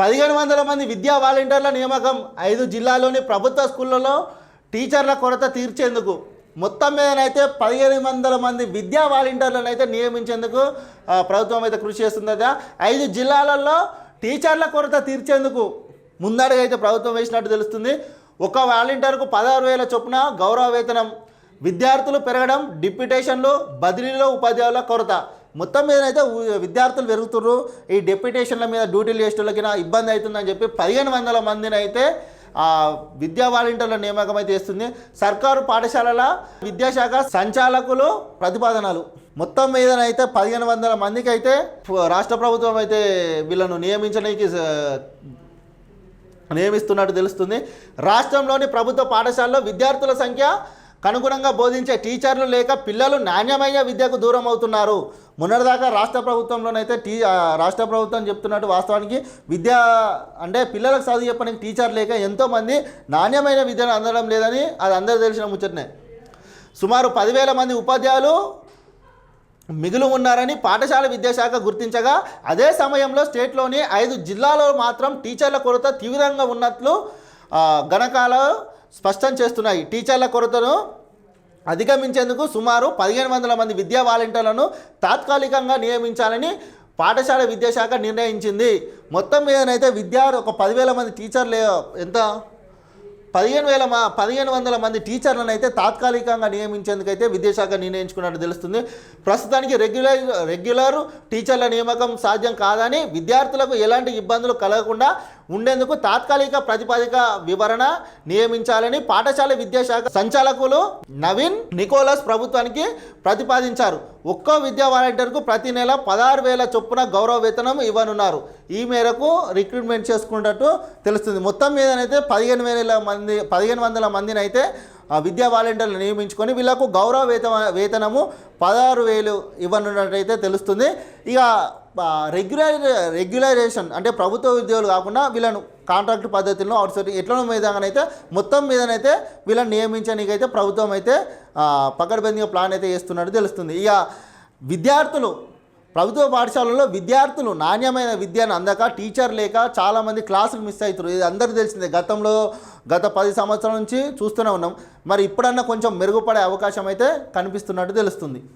పదిహేను వందల మంది విద్యా వాలంటీర్ల నియామకం ఐదు జిల్లాలోని ప్రభుత్వ స్కూళ్ళలో టీచర్ల కొరత తీర్చేందుకు. మొత్తం మీదనైతే పదిహేను వందల మంది విద్యా వాలంటీర్లను అయితే నియమించేందుకు ప్రభుత్వం అయితే కృషి చేస్తుంది ఐదు జిల్లాలలో టీచర్ల కొరత తీర్చేందుకు ముందడుగు అయితే ప్రభుత్వం వేసినట్టు తెలుస్తుంది. ఒక వాలంటీర్కు పదహారు వేల చొప్పున గౌరవ వేతనం విద్యార్థులు పెరగడం డిప్యుటేషన్లు బదిలీలో ఉపాధ్యాయుల కొరత. మొత్తం మీదనైతే విద్యార్థులు పెరుగుతుర్రు. ఈ డెప్యుటేషన్ల మీద డ్యూటీలు చేసేటోళ్ళకి నా ఇబ్బంది అవుతుందని చెప్పి పదిహేను వందల మందిని అయితే విద్యా వాలంటీర్ల నియామకం అయితే చేస్తుంది. సర్కారు పాఠశాలల విద్యాశాఖ సంచాలకులు ప్రతిపాదనలు. మొత్తం మీదనైతే పదిహేను వందల మందికి అయితే రాష్ట్ర ప్రభుత్వం అయితే వీళ్ళను నియమించడానికి నియమిస్తున్నట్టు తెలుస్తుంది. రాష్ట్రంలోని ప్రభుత్వ పాఠశాలలో విద్యార్థుల సంఖ్య కనుగుణంగా బోధించే టీచర్లు లేక పిల్లలు నాణ్యమైన విద్యకు దూరం అవుతున్నారు. మొన్నటిదాకా రాష్ట్ర ప్రభుత్వంలోనైతే టీ రాష్ట్ర ప్రభుత్వం చెప్తున్నట్టు వాస్తవానికి విద్య అంటే పిల్లలకు చదువు చెప్పడానికి టీచర్ లేక ఎంతోమంది నాణ్యమైన విద్యను అందడం లేదని అది అందరూ తెలిసిన ముచ్చటనే. సుమారు పదివేల మంది ఉపాధ్యాయులు మిగులు ఉన్నారని పాఠశాల విద్యాశాఖ గుర్తించగా అదే సమయంలో స్టేట్లోని ఐదు జిల్లాలో మాత్రం టీచర్ల కొరత తీవ్రంగా ఉన్నట్లు గణకాల స్పష్టం చేస్తున్నాయి. టీచర్ల కొరతను అధిగమించేందుకు సుమారు పదిహేను వందల మంది విద్యా వాలంటీర్లను తాత్కాలికంగా నియమించాలని పాఠశాల విద్యాశాఖ నిర్ణయించింది. మొత్తం మీదనైతే విద్యార్థి ఒక పదివేల మంది టీచర్లు ఎంత? పదిహేను వేల మా పదిహేను వందల మంది టీచర్లను అయితే తాత్కాలికంగా నియమించేందుకైతే విద్యాశాఖ నిర్ణయించుకున్నట్టు తెలుస్తుంది. ప్రస్తుతానికి రెగ్యులర్ రెగ్యులర్ టీచర్ల నియామకం సాధ్యం కాదని విద్యార్థులకు ఎలాంటి ఇబ్బందులు కలగకుండా ఉండేందుకు తాత్కాలిక ప్రతిపాదిక వివరణ నియమించాలని పాఠశాల విద్యాశాఖ సంచాలకులు నవీన్ నికోలస్ ప్రభుత్వానికి ప్రతిపాదించారు. ఒక్కో విద్యా వాలంటీర్కు ప్రతి నెల పదహారు వేల చొప్పున గౌరవ వేతనం ఇవ్వనున్నారు. ఈ మేరకు రిక్రూట్మెంట్ చేసుకున్నట్టు తెలుస్తుంది. మొత్తం మీదనైతే పదిహేను వేల మంది పదిహేను వందల మందిని అయితే విద్యా వాలంటీర్లు నియమించుకొని వీళ్ళకు గౌరవ వేత వేతనము పదహారు వేలు ఇవ్వనున్నట్టయితే తెలుస్తుంది. ఇక రెగ్యులర్ రెగ్యులరైజేషన్ అంటే ప్రభుత్వ ఉద్యోగులు కాకుండా వీళ్ళను కాంట్రాక్ట్ పద్ధతిలో అవుట్సోర్సింగ్ ఎట్లనో మీదనైతే మొత్తం మీదనైతే వీళ్ళని నియమించడానికైతే ప్రభుత్వం అయితే పకడ్బందీగా ప్లాన్ అయితే చేస్తున్నట్టు తెలుస్తుంది. ఇక విద్యార్థులు ప్రభుత్వ పాఠశాలలో విద్యార్థులు నాణ్యమైన విద్యను అందక టీచర్ లేక చాలామంది క్లాసులు మిస్ అవుతారు ఇది అందరికీ తెలిసిందే. గతంలో గత పది సంవత్సరాల నుంచి చూస్తూనే ఉన్నాం. మరి ఇప్పుడన్నా కొంచెం మెరుగుపడే అవకాశం అయితే కనిపిస్తున్నట్టు తెలుస్తుంది.